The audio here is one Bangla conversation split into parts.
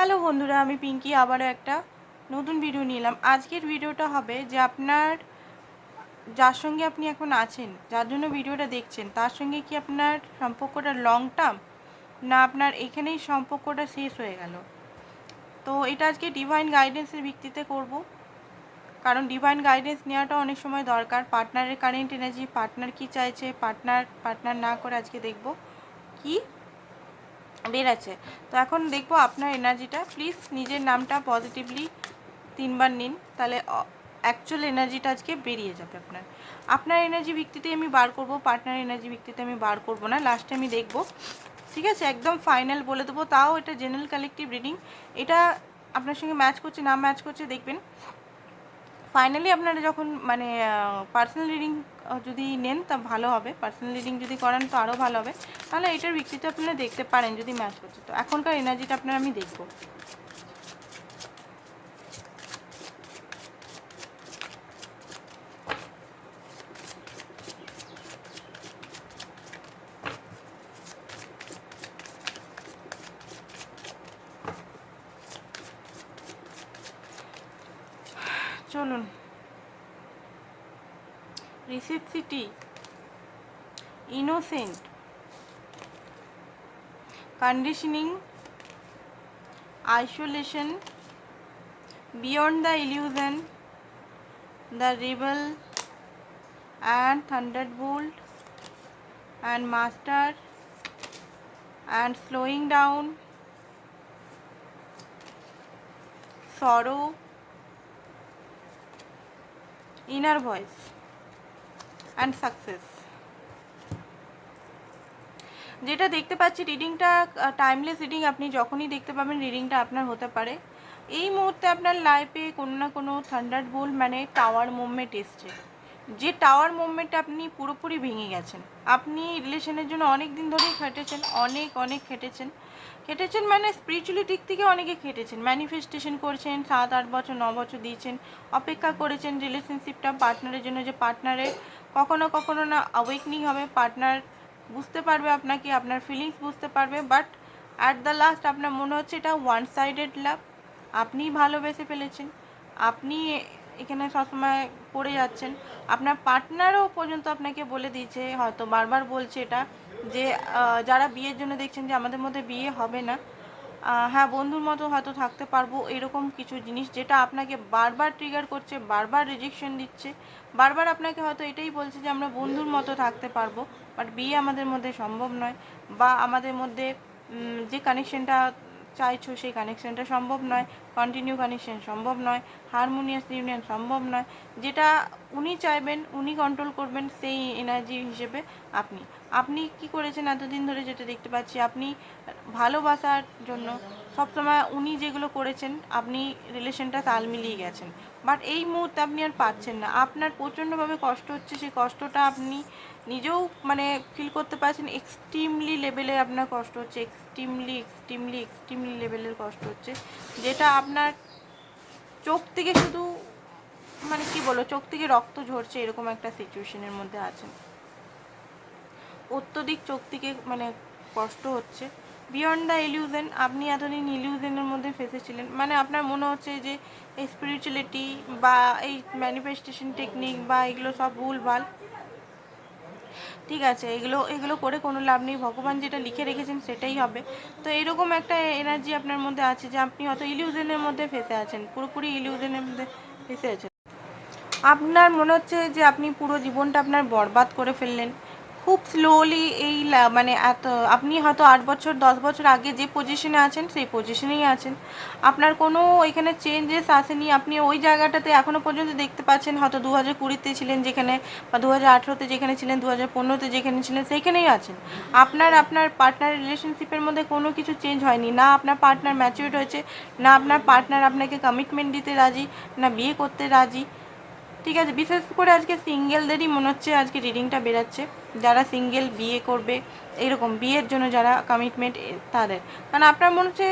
হ্যালো বন্ধুরা, আমি পিঙ্কি, আবারও একটা নতুন ভিডিও নিলাম আজকের ভিডিওটা হবে যে আপনার, যার সঙ্গে আপনি এখন আছেন, যার জন্য ভিডিওটা দেখছেন, তার সঙ্গে কি আপনার সম্পর্কটা লং টার্ম না আপনার এখানেই সম্পর্কটা শেষ হয়ে গেল? তো এটা আজকে ডিভাইন গাইডেন্সের ভিত্তিতে করব। কারণ ডিভাইন গাইডেন্স নেওয়াটা অনেক সময় দরকার। পার্টনারের কারেন্ট এনার্জি পার্টনার কি চাইছে পার্টনার পার্টনার না করে আজকে দেখব কি বেরাচ্ছে তো এখন দেখব আপনার এনার্জিটা। প্লিজ নিজের নামটা পজিটিভলি তিনবার নিন, তাহলে অ্যাকচুয়াল এনার্জিটা আজকে বেরিয়ে যাবে আপনার। আপনার এনার্জি ভিত্তিতে আমি বার করব পার্টনার এনার্জি ভিত্তিতে আমি বার করব না। লাস্টে আমি দেখব। ঠিক আছে? একদম ফাইনাল বলে দেবো। তাও এটা জেনারেল কালেকটিভ রিডিং এটা আপনার সঙ্গে ম্যাচ করছে, না ম্যাচ করছে, দেখবেন। ফাইনালি আপনারা যখন মানে পার্সোনাল রিডিং যদি নেন, তা ভালো হবে। পার্সোনাল রিডিং যদি করেন, তো আরও ভালো হবে। তাহলে এটার ভিত্তিতে আপনারা দেখতে পারেন যদি ম্যাচ করছে তো এখনকার এনার্জিটা আপনারা আমি দেখব। চলুন receptivity, innocent, conditioning, isolation, beyond the illusion, the rebel, and thunderbolt, and master, and slowing down, sorrow, inner voice. And success যেটা দেখতে পাচ্ছি রিডিংটা টাইমলেস রিডিং আপনি যখনই দেখতে পাবেন রিডিংটা আপনার হতে পারে। এই মুহূর্তে আপনার লাইফে কোনো না কোনো থান্ডার বোল মানে টাওয়ার মুভমেন্ট এসছে। যে টাওয়ার মুভমেন্টটা আপনি পুরোপুরি ভেঙে গেছেন। আপনি রিলেশনের জন্য অনেক দিন ধরেই খেটেছেন, অনেক অনেক খেটেছেন। খেটেছেন মানে স্পিরিচুয়ালি দিক থেকে অনেকে খেটেছেন। ম্যানিফেস্টেশন করছেন, সাত, আট বছর, ন বছর দিয়েছেন, অপেক্ষা করেছেন রিলেশনশিপটা পার্টনারের জন্য যে পার্টনারের কখনো কখনো না অ্যাওয়েকনিং হবে। পার্টনার বুঝতে পারবে আপনাকে, আপনার ফিলিংস বুঝতে পারবে বাট অ্যাট দ্য লাস্ট আপনার মনে হচ্ছে এটা ওয়ান সাইডেড লাভ আপনিই ভালোবেসে ফেলেছেন। আপনি এখানে সবসময় পড়ে যাচ্ছেন। আপনার পার্টনারও পর্যন্ত আপনাকে বলে দিয়েছে, হয়তো বারবার বলছে এটা, যে যারা বিয়ের জন্য দেখছেন যে আমাদের মধ্যে বিয়ে হবে না হ্যাঁ বন্ধুর মতো হয়তো থাকতে পারব, এরকম কিছু জিনিস যেটা আপনাকে বারবার ট্রিগার করছে, বারবার রিজেকশন দিচ্ছে, বারবার আপনাকে হয়তো এটাই বলছে যে আমরা বন্ধুর মতো থাকতে পারব বাট বিয়ে আমাদের মধ্যে সম্ভব নয়, বা আমাদের মধ্যে যে কানেকশনটা চাইছো সেই কানেকশনটা সম্ভব নয় কন্টিনিউ কানেকশন সম্ভব নয় হারমোনিয়াস ইউনিয়ন সম্ভব নয়, যেটা উনি চাইবেন, উনি কন্ট্রোল করবেন সেই এনার্জি হিসেবে আপনি। আপনি কি করেছেন এতদিন ধরে যেটা দেখতে পাচ্ছি, আপনি ভালোবাসার জন্য সবসময় উনি যেগুলো করেছেন, আপনি রিলেশনটা তাল মিলিয়ে গেছেন। বাট এই মুহূর্তে আপনি আর পাচ্ছেন না। আপনার প্রচণ্ডভাবে কষ্ট হচ্ছে, সেই কষ্টটা আপনি নিজেও মানে ফিল করতে পারছেন এক্সট্রিমলি লেভেলে আপনার কষ্ট হচ্ছে এক্সট্রিমলি এক্সট্রিমলি এক্সট্রিমলি লেভেলের কষ্ট হচ্ছে, যেটা আপনার চোখ থেকে শুধু মানে কি বলো চোখ থেকে রক্ত ঝরছে এরকম একটা সিচুয়েশনের মধ্যে আছেন। অত্যধিক চোখ থেকে মানে কষ্ট হচ্ছে। বিয়ন্ড দ্য ইলিউশন আপনি এতদিন ইলিউশনের মধ্যে ফেসেছিলেন মানে আপনার মনে হচ্ছে যে স্পিরিচুয়ালিটি বা এই ম্যানিফেস্টেশন টেকনিক বা এগুলো সব ভুলভাল ঠিক আছে, এগুলো এগুলো করে কোনো লাভ নেই। ভগবান যেটা লিখে রেখেছেন সেটাই হবে। তো এরকম একটা এনার্জি আপনার মধ্যে আছে যে আপনি হয়তো ইলিউজনের মধ্যে ফেসে আছেন, পুরোপুরি ইলিউজনের মধ্যে ফেসে আছেন। আপনার মনে হচ্ছে যে আপনি পুরো জীবনটা আপনার বরবাদ করে ফেললেন। খুব স্লোলি এই মানে এত, আপনি হয়তো আট বছর, দশ বছর আগে যে পজিশনে আছেন, সেই পজিশনেই আছেন। আপনার কোনো এখানে চেঞ্জেস আসেনি, আপনি ওই জায়গাটাতে এখনও পর্যন্ত দেখতে পাচ্ছেন, হয়তো দু হাজার কুড়িতে ছিলেন যেখানে, বা দু হাজার আঠেরোতে যেখানে ছিলেন দু হাজার পনেরোতে যেখানে ছিলেন, সেইখানেই আছেন। আপনার আপনার পার্টনার রিলেশনশিপের মধ্যে কোনো কিছু চেঞ্জ হয়নি। না আপনার পার্টনার ম্যাচিউর হয়েছে, না আপনার পার্টনার আপনাকে কমিটমেন্ট দিতে রাজি, না বিয়ে করতে রাজি। ঠিক আছে, বিশেষ করে আজকে সিঙ্গেলদেরই মনে হচ্ছে আজকে রিডিংটা বেরাচ্ছে। যারা সিঙ্গেল বিয়ে করবে, এরকম বিয়ের জন্য যারা কমিটমেন্ট তাদের। কারণ আপনার মনে হচ্ছে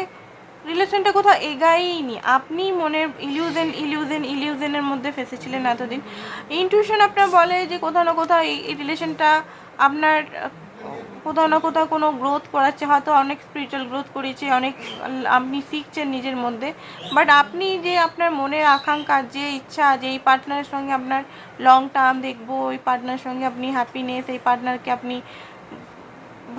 রিলেশনটা কোথাও এগাইনি আপনি মনের ইলিউজেন ইলিউজেন ইলিউজেনের মধ্যে ফেসেছিলেন এতদিন। ইনটিউশন আপনার বলে যে কোথাও না কোথাও এই রিলেশনটা আপনার কোথাও না কোথাও কোনো গ্রোথ করাচ্ছে, হয়তো অনেক স্পিরিচুয়াল গ্রোথ করেছে, অনেক আপনি শিখছেন নিজের মধ্যে। বাট আপনি যে আপনার মনের আকাঙ্ক্ষা, যে ইচ্ছা, যে এই পার্টনারের সঙ্গে আপনার লং টার্ম দেখব, ওই পার্টনারের সঙ্গে আপনি হ্যাপিনেস এই পার্টনারকে আপনি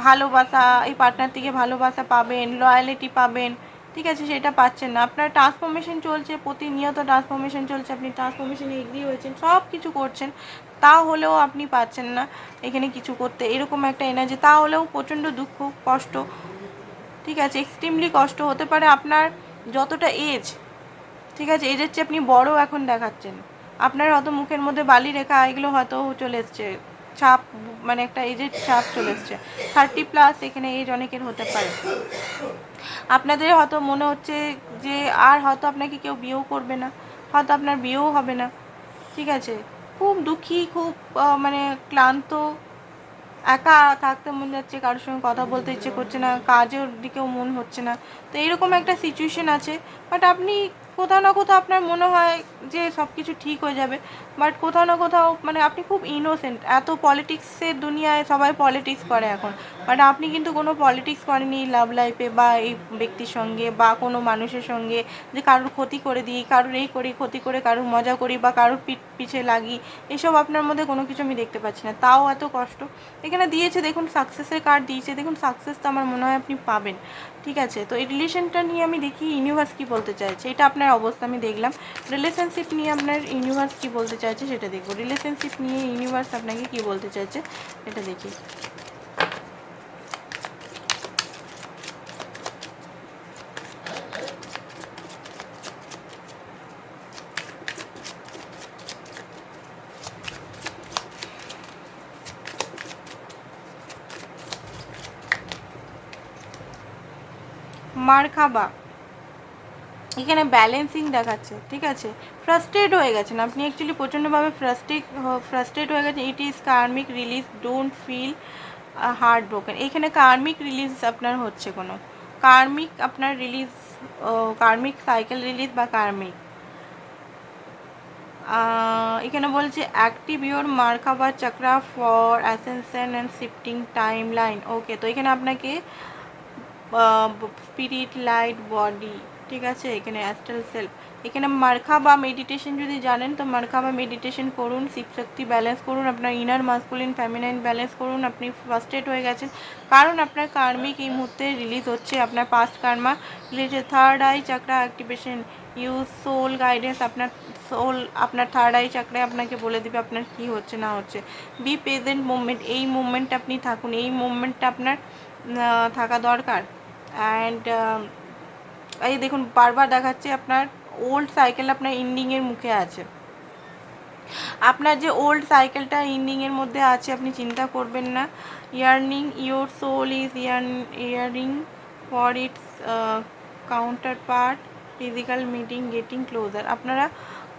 ভালোবাসা, এই পার্টনার থেকে ভালোবাসা পাবেন লয়ালিটি পাবেন, ঠিক আছে, সেটা পাচ্ছেন না। আপনার ট্রান্সফরমেশন চলছে, প্রতিনিয়ত ট্রান্সফরমেশন চলছে, আপনি ট্রান্সফরমেশনে এগ্রি হয়েছেন সব কিছু করছেন। তা হলেও আপনি পাচ্ছেন না এখানে কিছু করতে, এরকম একটা এনার্জি তা হলেও প্রচণ্ড দুঃখ, কষ্ট, ঠিক আছে এক্সট্রিমলি কষ্ট হতে পারে আপনার যতটা এজ ঠিক আছে এজের চেয়ে আপনি বড় এখন দেখাচ্ছেন। আপনার হয়তো মুখের মধ্যে বালি রেখা এগুলো হয়তো চলে এসছে, ছাপ মানে একটা এজের ছাপ চলে এসছে। থার্টি প্লাস এখানে এজ অনেকের হতে পারে। আপনাদের হয়তো মনে হচ্ছে যে আর হয়তো আপনাকে কেউ বিয়েও করবে না, হয়তো আপনার বিয়েও হবে না, ঠিক আছে। খুব দুঃখী, খুব মানে ক্লান্ত। একা থাকতে মন যাচ্ছে, কারোর সঙ্গে কথা বলতে ইচ্ছে করছে না, কাজের দিকেও মন হচ্ছে না। তো এইরকম একটা সিচুয়েশন আছে। বাট আপনি কোথাও না কোথাও আপনার মনে হয় যে সব কিছু ঠিক হয়ে যাবে। বাট কোথাও না কোথাও মানে আপনি খুব ইনোসেন্ট এত পলিটিক্সের দুনিয়ায় সবাই পলিটিক্স করে এখন। বাট আপনি কিন্তু কোনো পলিটিক্স করেনি লাভ লাইফে বা এই ব্যক্তির সঙ্গে বা কোনো মানুষের সঙ্গে যে কারোর ক্ষতি করে দিই, কারোর এই করি, ক্ষতি করে, কারোর মজা করি বা কারোর পিঠ পিছে লাগি, এসব আপনার মধ্যে কোনো কিছু আমি দেখতে পাচ্ছি না। তাও এত কষ্ট। এখানে দিয়েছে, দেখুন সাকসেসের কার্ড দিয়েছে, দেখুন সাকসেস তো আমার মনে হয় আপনি পাবেন। ঠিক আছে? তো এই রিলেশনটা নিয়ে আমি দেখি ইউনিভার্স কী বলতে চাইছে। এটা আপনার অবস্থা, আমি দেখলাম। রিলেশনশিপ নিয়ে আপনার ইউনিভার্স কী বলতে চাইছে সেটা দেখব। রিলেশনশিপ নিয়ে ইউনিভার্স আপনাকে কী বলতে চাইছে, এটা দেখি। মার খাবা। এখানে ব্যালেন্সিং দেখাচ্ছে, ঠিক আছে? ফ্রাস্ট্রেট হয়ে গেছেন। আপনি অ্যাকচুয়ালি প্রচণ্ডভাবে ফ্রাস্ট্রেট ফ্রাস্ট্রেট হয়ে গেছেন। It is karmic release don't feel heart broken এখানে কার্মিক রিলিজ আপনার হচ্ছে কোনো। কার্মিক আপনার রিলিজ কার্মিক সাইকেল রিলিজ বা কার্মিক এখানে বলছে active your merkaba chakra for ascension and shifting time line okay তো এখানে আপনাকে স্পিরিট লাইট বডি ঠিক আছে? এখানে অ্যাস্ট্রাল সেলফ এখানে মার্খা বা মেডিটেশন যদি জানেন, তো মার্খা বা মেডিটেশন করুন শিবশক্তি ব্যালেন্স করুন, আপনার ইনার মাস্কুলিন ফ্যামিনাইন ব্যালেন্স করুন, আপনি ফার্স্টেড হয়ে গেছেন। কারণ আপনার কার্মিক এই মুহূর্তে রিলিজ হচ্ছে, আপনার past karma related third eye chakra activation use soul guidance আপনার সোল আপনার থার্ড আই চাকরায় আপনাকে বলে দিবে আপনার কি হচ্ছে, না হচ্ছে। বি প্রেজেন্ট মুভমেন্ট এই মুভমেন্টটা আপনি থাকুন, এই মুভমেন্টটা আপনার থাকা দরকার। অ্যান্ড এই দেখুন, বারবার দেখাচ্ছে আপনার ওল্ড সাইকেল আপনার ইন্ডিংয়ের মুখে আছে। আপনার যে ওল্ড সাইকেলটা ইন্ডিংয়ের মধ্যে আছে, আপনি চিন্তা করবেন না। Yearning your soul is yearning for its counter part physical meeting getting closer আপনারা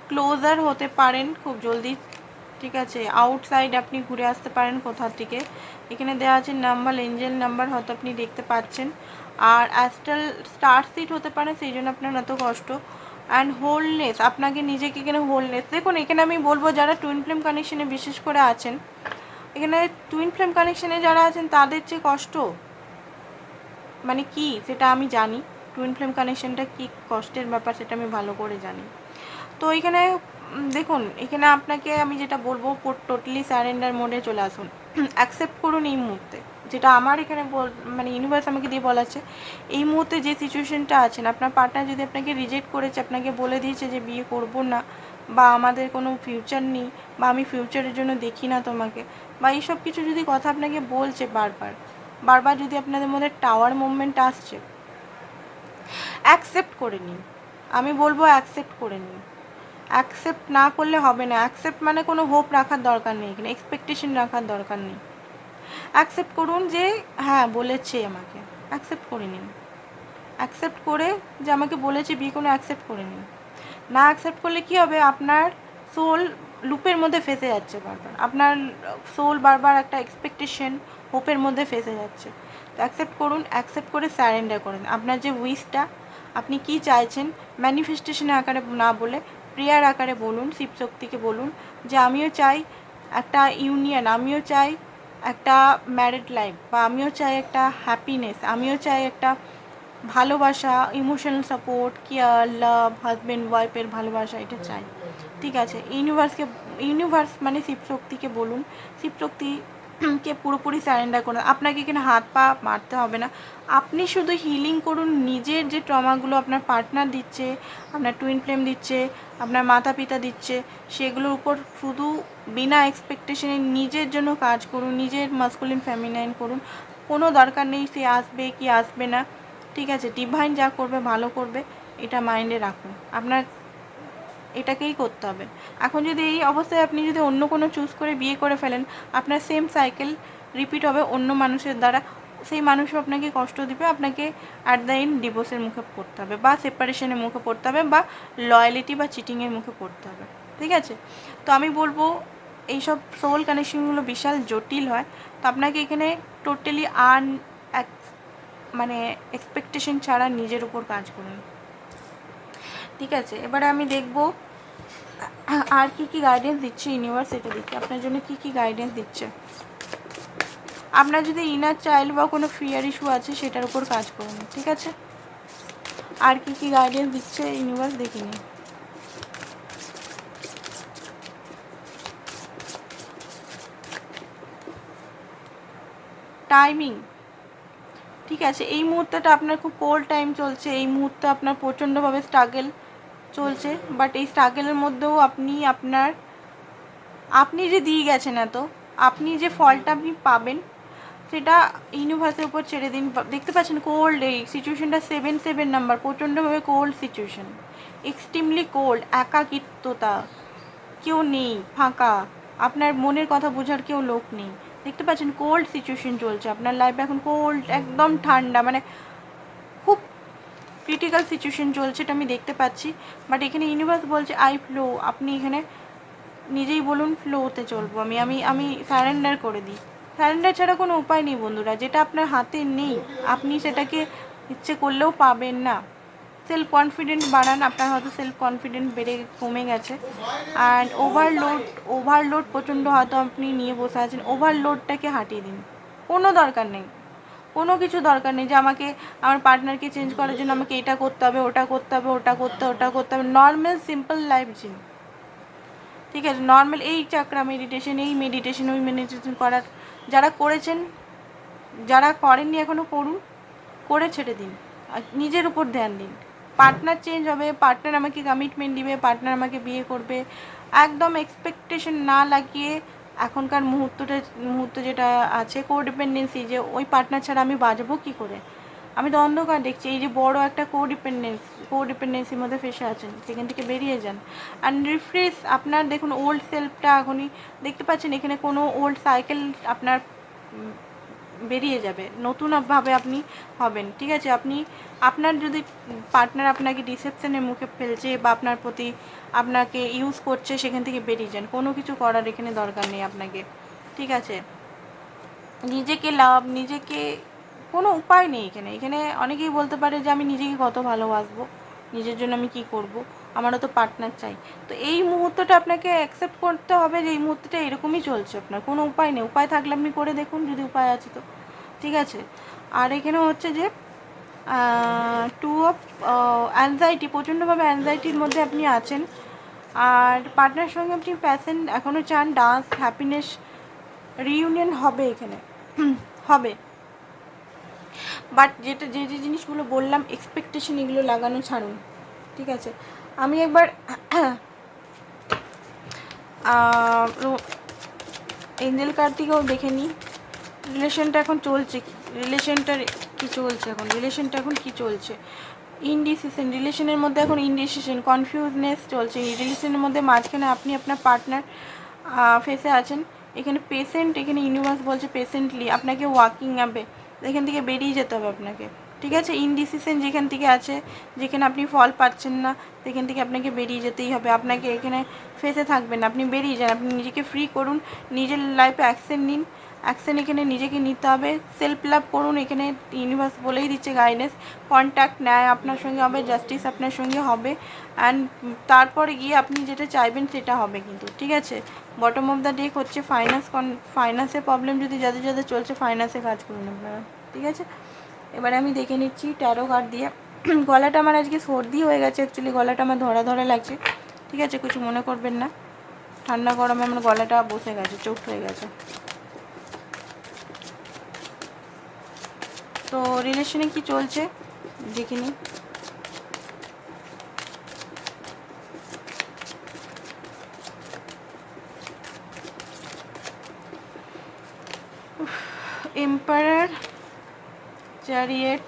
ক্লোজার হতে পারেন খুব জলদি, ঠিক আছে? আউটসাইড আপনি ঘুরে আসতে পারেন কোথার থেকে। এখানে দেওয়া আছে নাম্বার এঞ্জেল নাম্বার হয়তো আপনি দেখতে পাচ্ছেন। আর অ্যাস্ট্রাল স্টার সিট হতে পারে, সেই জন্য আপনার এত কষ্ট। অ্যান্ড হোলনেস আপনাকে নিজেকে এখানে হোলনেস দেখুন, এখানে আমি বলব যারা টুইন ফ্লেম কানেকশনে বিশেষ করে আছেন, এখানে টুইন ফ্লেম কানেকশনে যারা আছেন, তাদের যে কষ্ট মানে কি, সেটা আমি জানি। টুইন ফ্লেম কানেকশনটা কি কষ্টের ব্যাপার, সেটা আমি ভালো করে জানি। তো এখানে দেখুন, এখানে আপনাকে আমি যেটা বলব টোটালি স্যারেন্ডার মোডে চলে আসুন। অ্যাকসেপ্ট করুন এই মুহূর্তে। যেটা আমার এখানে মানে ইউনিভার্স আমাকে দিয়ে বলাচ্ছে, এই মুহূর্তে যে সিচুয়েশনটা আছেন, আপনার পার্টনার যদি আপনাকে রিজেক্ট করেছে, আপনাকে বলে দিয়েছে যে বিয়ে করব না, বা আমাদের কোনো ফিউচার নেই, বা আমি ফিউচারের জন্য দেখি না তোমাকে, বা এইসব কিছু যদি কথা আপনাকে বলছে বারবার বারবার যদি আপনাদের মধ্যে টাওয়ার মুভমেন্ট আসছে অ্যাকসেপ্ট করে নিন। আমি বলব অ্যাকসেপ্ট করে নিন। অ্যাকসেপ্ট না করলে হবে না। অ্যাকসেপ্ট মানে কোনো হোপ রাখার দরকার নেই এখানে এক্সপেকটেশন রাখার দরকার নেই। অ্যাকসেপ্ট করুন যে হ্যাঁ বলেছে আমাকে। অ্যাকসেপ্ট করে নিন। অ্যাকসেপ্ট করে যে আমাকে বলেছে বিয়ে কোনো অ্যাকসেপ্ট করে নিন। না অ্যাকসেপ্ট করলে কি হবে? আপনার সোল লুপের মধ্যে ফেসে যাচ্ছে বারবার। আপনার সোল বারবার একটা এক্সপেকটেশন হোপের মধ্যে ফেসে যাচ্ছে। তো অ্যাকসেপ্ট করুন অ্যাকসেপ্ট করে স্যারেন্ডার করুন আপনার যে উইশটা আপনি কি চাইছেন? ম্যানিফেস্টেশনের আকারে না বলে প্রেয়ার আকারে বলুন, শিবশক্তিকে বলুন যে, আমিও চাই একটা ইউনিয়ন আমিও চাই একটা ম্যারিড লাইফ বা আমিও চাই একটা হ্যাপিনেস আমিও চাই একটা ভালোবাসা emotional support care love husband ওয়াইফের ভালোবাসা, এটা চাই। ঠিক আছে ইউনিভার্সকে ইউনিভার্স মানে শিবশক্তিকে বলুন। শিবশক্তি কে পুরোপুরি স্যারেন্ডার করুন। আপনাকে এখানে হাত পা মারতে হবে না। আপনি শুধু হিলিং করুন, নিজের যে ট্রমাগুলো আপনার পার্টনার দিচ্ছে, আপনার টুইন ফ্লেম দিচ্ছে, আপনার মাতা পিতা দিচ্ছে, সেগুলোর উপর শুধু বিনা এক্সপেকটেশনে নিজের জন্য কাজ করুন, নিজের মাস্কুলিন ফ্যামিনাইন করুন। কোনো দরকার নেই, সে আসবে কি আসবে না। ঠিক আছে ডিভাইন যা করবে, ভালো করবে, এটা মাইন্ডে রাখুন। আপনার এটাকেই করতে হবে। এখন যদি এই অবস্থায় আপনি যদি অন্য কোনো চুজ করে বিয়ে করে ফেলেন, আপনার সেম সাইকেল রিপিট হবে অন্য মানুষের দ্বারা। সেই মানুষও আপনাকে কষ্ট দিবে, আপনাকে অ্যাট দ্য এন্ড ডিভোর্সের মুখে পড়তে হবে বা সেপারেশনের মুখে পড়তে হবে বা লয়ালিটি বা চিটিংয়ের মুখে পড়তে হবে। ঠিক আছে? তো আমি বলব, এইসব সোল কানেকশনগুলো বিশাল জটিল হয়। তো আপনাকে এখানে টোটালি আন মানে এক্সপেকটেশন ছাড়া নিজের উপর কাজ করুন। ঠিক আছে, এবারে আমি দেখব আর কি কি গাইডেন্স দিচ্ছে ইউনিভার্সিটি দিচ্ছে আপনার জন্য কি কি গাইডেন্স দিচ্ছে? আপনার যদি ইনার চাইল্ড বা কোনো ফিয়ার ইস্যু আছে, সেটার উপর কাজ করুন, ঠিক আছে? আর কি কি গাইডেন্স দিচ্ছে ইউনিভার্স দেখিনি টাইমিং ঠিক আছে? এই মুহূর্তটা আপনার খুব কোল্ড টাইম চলছে, এই মুহূর্তে আপনার প্রচণ্ডভাবে স্ট্রাগেল চলছে বাট এই স্ট্রাগেলের মধ্যেও আপনি আপনার, আপনি যে দিয়ে গেছেন এত, আপনি যে ফলটা আপনি পাবেন, সেটা ইউনিভার্সের উপর ছেড়ে দিন। দেখতে পাচ্ছেন কোল্ড এই সিচুয়েশনটা সেভেন সেভেন নাম্বার প্রচণ্ডভাবে কোল্ড সিচুয়েশন এক্সট্রিমলি কোল্ড একাকিত্বতা, কেউ নেই, ফাঁকা, আপনার মনের কথা বোঝার কেউ লোক নেই। দেখতে পাচ্ছেন কোল্ড সিচুয়েশন চলছে, আপনার লাইফে এখন কোল্ড একদম ঠান্ডা মানে খুব ক্রিটিক্যাল সিচুয়েশন চলছে এটা আমি দেখতে পাচ্ছি। বাট এখানে ইউনিভার্স বলছে আই ফ্লো আপনি এখানে নিজেই বলুন ফ্লোতে চলবো আমি আমি আমি স্যারেন্ডার করে দিই। স্যারেন্ডার ছাড়া কোনো উপায় নেই বন্ধুরা, যেটা আপনার হাতে নেই, আপনি সেটাকে ইচ্ছে করলেও পাবেন না। সেলফ কনফিডেন্ট বাড়ান, আপনার হয়তো সেলফ কনফিডেন্ট বেড়ে কমে গেছে। অ্যান্ড ওভারলোড ওভারলোড প্রচণ্ড হয়তো আপনি নিয়ে বসে আছেন ওভারলোডটাকে হাঁটিয়ে দিন। কোনো দরকার নেই। কোনো কিছু দরকার নেই যে আমাকে, আমার পার্টনারকে চেঞ্জ করার জন্য আমাকে এটা করতে হবে, ওটা করতে হবে, ওটা করতে ওটা করতে হবে। নর্মাল সিম্পল লাইফ জিন ঠিক আছে? নর্মাল এই চাকরা মেডিটেশন এই মেডিটেশন ওই মেডিটেশন করার। যারা করেছেন, যারা করেননি এখনও করুন। করে ছেড়ে দিন। আর নিজের উপর ধ্যান দিন। পার্টনার চেঞ্জ হবে পার্টনার আমাকে কমিটমেন্ট দিবে পার্টনার আমাকে বিয়ে করবে। একদম এক্সপেকটেশন না লাগিয়ে এখনকার মুহূর্তটা, মুহূর্ত যেটা আছে কোডিপেন্ডেন্সি যে ওই পার্টনার ছাড়া আমি বাঁচবো কী করে? আমি তো অন্ধকার দেখছি, এই যে বড় একটা কোডিপেন্ডেন্স কোডিপেন্ডেন্সির মধ্যে ফেসে আছেন, সেখান থেকে বেরিয়ে যান। অ্যান্ড রিফ্রেশ আপনার দেখুন ওল্ড সেলফটা এখনই দেখতে পাচ্ছেন এখানে কোনো ওল্ড সাইকেল আপনার বেরিয়ে যাবে। নতুনভাবে আপনি হবেন, ঠিক আছে? আপনি, আপনার যদি পার্টনার আপনাকে ডিসেপশনের মুখে ফেলছে বা আপনার প্রতি আপনাকে ইউজ করছে, সেখান থেকে বেরিয়ে যান। কোনো কিছু করার এখানে দরকার নেই আপনাকে, ঠিক আছে? নিজেকে লাভ, নিজেকে, কোনো উপায় নেই এখানে। এখানে অনেকেই বলতে পারে যে, আমি নিজেকে কত ভালোবাসবো? নিজের জন্য আমি কি করব? আমারও তো পার্টনার চাই। তো এই মুহূর্তটা আপনাকে অ্যাকসেপ্ট করতে হবে যে এই মুহূর্তটা এরকমই চলছে আপনার। কোনো উপায় নেই। উপায় থাকলে আপনি করে দেখুন যদি উপায় আছে তো। ঠিক আছে? আর এখানে হচ্ছে যে টু অফ অ্যাংজাইটি প্রচণ্ডভাবে অ্যাংজাইটির মধ্যে আপনি আছেন। আর পার্টনার সঙ্গে আপনি প্যাসেন্ট এখনও চান ডান্স হ্যাপিনেস রিইউনিয়ন হবে এখানে। হবে। বাট যেটা, যে যে জিনিসগুলো বললাম এক্সপেকটেশন এগুলো লাগানো ছাড়ুন। ঠিক আছে? আমি একবার এঞ্জেল কার্ড থেকেও দেখে নিই। রিলেশনটা এখন চলছে কি? রিলেশনটার কি চলছে এখন? রিলেশনটা এখন কি চলছে? ইনডিসিশন, রিলেশনের মধ্যে এখন ইনডিসিশন, কনফিউজনেস চলছে। রিলেশনের মধ্যে মাঝখানে আপনি আপনার পার্টনার ফেসে আছেন। এখানে পেশেন্ট এখানে ইউনিভার্স বলছে পেশেন্টলি আপনাকে ওয়াকিং হবে এখান থেকে বেরিয়ে যেতে হবে আপনাকে। ঠিক আছে? ইনডিসিশন যেখান থেকে আছে, যেখানে আপনি ফল পাচ্ছেন না, সেখান থেকে আপনাকে বেরিয়ে যেতেই হবে। আপনাকে এখানে ফেসে থাকবেন আপনি বেরিয়ে যান। আপনি নিজেকে ফ্রি করুন। নিজের লাইফে অ্যাকশন নিন। অ্যাকশন এখানে নিজেকে নিতে হবে। সেলফ লাভ করুন। এখানে ইউনিভার্স বলেই দিচ্ছে গাইডেন্স কন্ট্যাক্ট নেয় আপনার সঙ্গে হবে জাস্টিস আপনার সঙ্গে হবে। অ্যান্ড তারপরে গিয়ে আপনি যেটা চাইবেন, সেটা হবে কিন্তু। ঠিক আছে? বটম অফ দ্য ডেক হচ্ছে ফাইন্যান্স কন ফাইন্যান্সের প্রবলেম যদি যাদের যাদের চলছে ফাইন্যান্সে কাজ করুন আপনারা। ঠিক আছে? এবারে আমি দেখে নিচ্ছি ট্যারো কার্ড দিয়ে। গলাটা আমার আজকে সর্দি হয়ে গেছে অ্যাকচুয়ালি গলাটা আমার ধরা ধরা লাগছে। ঠিক আছে, কিছু মনে করবেন না। ঠান্ডা গরমে আমার গলাটা বসে গেছে চোখ হয়ে গেছে। তো রিলেশনে কি চলছে? দেখে দেখিনি এম্পায়ার চ্যারিয়েট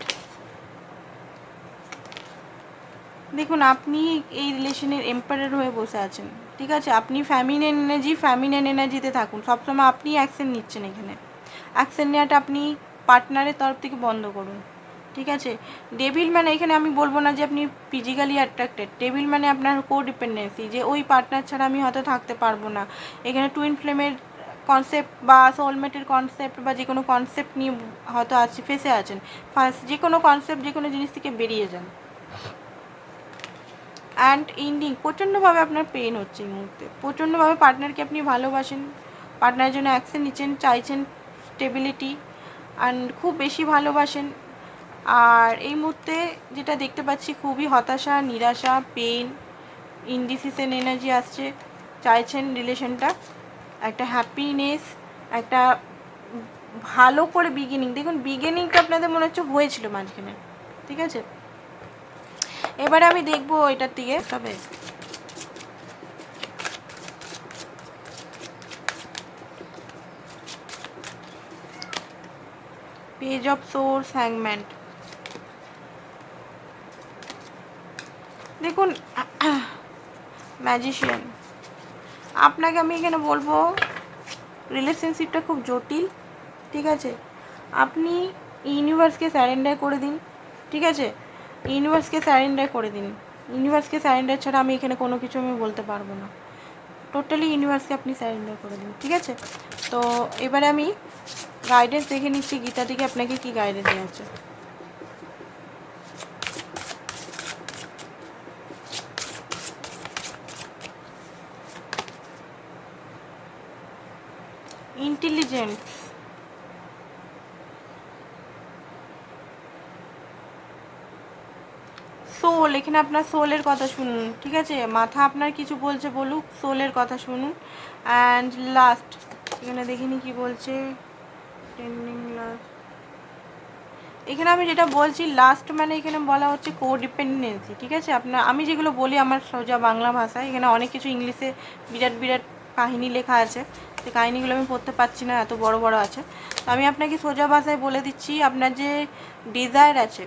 দেখুন, আপনি এই রিলেশনের এম্পায়ার হয়ে বসে আছেন, ঠিক আছে? আপনি ফ্যামিনেন এনার্জি ফ্যামিনেন এনার্জিতে থাকুন। সবসময় আপনি অ্যাকশন নিচ্ছেন এখানে। অ্যাকশন নেওয়াটা আপনি পার্টনারের তরফ থেকে বন্ধ করুন, ঠিক আছে? ডেভিল মানে এখানে আমি বলব না যে আপনি ফিজিক্যালি অ্যাট্রাক্টেড ডেভিল মানে আপনার কো ডিপেন্ডেন্সি যে ওই পার্টনার ছাড়া আমি হয়তো থাকতে পারব না। এখানে টুইন ফ্লেমের কনসেপ্ট বা সোলমেটের কনসেপ্ট বা যে কোনো কনসেপ্ট নিয়ে হয়তো আছে ফেসে আছেন ফার্স্ট যে কোনো কনসেপ্ট যে কোনো জিনিস থেকে বেরিয়ে যান। অ্যান্ড ইন্ডিং প্রচণ্ডভাবে আপনার পেন হচ্ছে এই মুহূর্তে। প্রচণ্ডভাবে পার্টনারকে আপনি ভালোবাসেন পার্টনারের জন্য অ্যাকশন নিচ্ছেন, চাইছেন স্টেবিলিটি অ্যান্ড খুব বেশি ভালোবাসেন। আর এই মুহূর্তে যেটা দেখতে পাচ্ছি, খুবই হতাশা, নিরাশা পেন ইনডিসিশন এনার্জি আসছে। চাইছেন রিলেশনটা একটা হ্যাপিনেস একটা ভালো করে বিগিনিং দেখুন বিগিনিংটা আপনাদের মনে হচ্ছে হয়েছিল মাঝখানে, ঠিক আছে? এবারে আমি দেখব এটার দিকে, তবে পেজ অফ সোর্স হ্যাংম্যান্ড দেখুন ম্যাজিশিয়ান আপনাকে আমি এখানে বলব রিলেশনশিপটা খুব জটিল, ঠিক আছে? আপনি ইউনিভার্সকে স্যারেন্ডার করে দিন, ঠিক আছে? ইউনিভার্সকে স্যারেন্ডার করে দিন। ইউনিভার্সকে স্যারেন্ডার ছাড়া আমি এখানে কোনো কিছু আমি বলতে পারব না। টোটালি ইউনিভার্সকে আপনি স্যারেন্ডার করে দিন, ঠিক আছে? তো এবারে আমি গাইডেন্স দেখে নিচ্ছি গীতা থেকে আপনাকে কী গাইডেন্স দেওয়া হচ্ছে ইন্টেলিজেন্ট। সোল, এখানে আপনার সোলের কথা শুনুন, ঠিক আছে? মাথা আপনার কিছু বলছে বলুক, সোলের কথা শুনুন। অ্যান্ড লাস্ট এখানে দেখিনি কি বলছে। ট্রেন্ডিং লাস্ট এখানে আমি যেটা বলছি লাস্ট মানে এখানে বলা হচ্ছে কো ডিপেন্ডেন্সি ঠিক আছে? আপনার, আমি যেগুলো বলি আমার সোজা বাংলা ভাষায়, এখানে অনেক কিছু ইংলিশে বিরাট বিরাট কাহিনী লেখা আছে। সেই কাহিনিগুলো আমি পড়তে পারছি না, এত বড় বড় আছে। তো আমি আপনাকে সোজা ভাষায় বলে দিচ্ছি, আপনার যে ডিজায়ার আছে,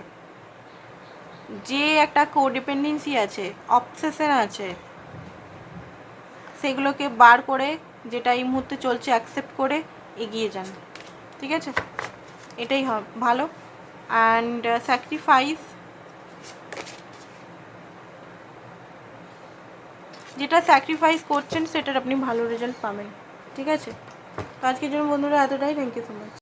যে একটা কোডিপেন্ডেন্সি আছে অবসেশন আছে, সেগুলোকে বার করে যেটা এই মুহূর্তে চলছে অ্যাকসেপ্ট করে এগিয়ে যান। ঠিক আছে? এটাই হবে ভালো। অ্যান্ড স্যাক্রিফাইস যেটা স্যাক্রিফাইস করছেন, সেটার আপনি ভালো রেজাল্ট পাবেন। ঠিক আছে? আজকের জন্য বন্ধুরা এতটাই। Thank you so much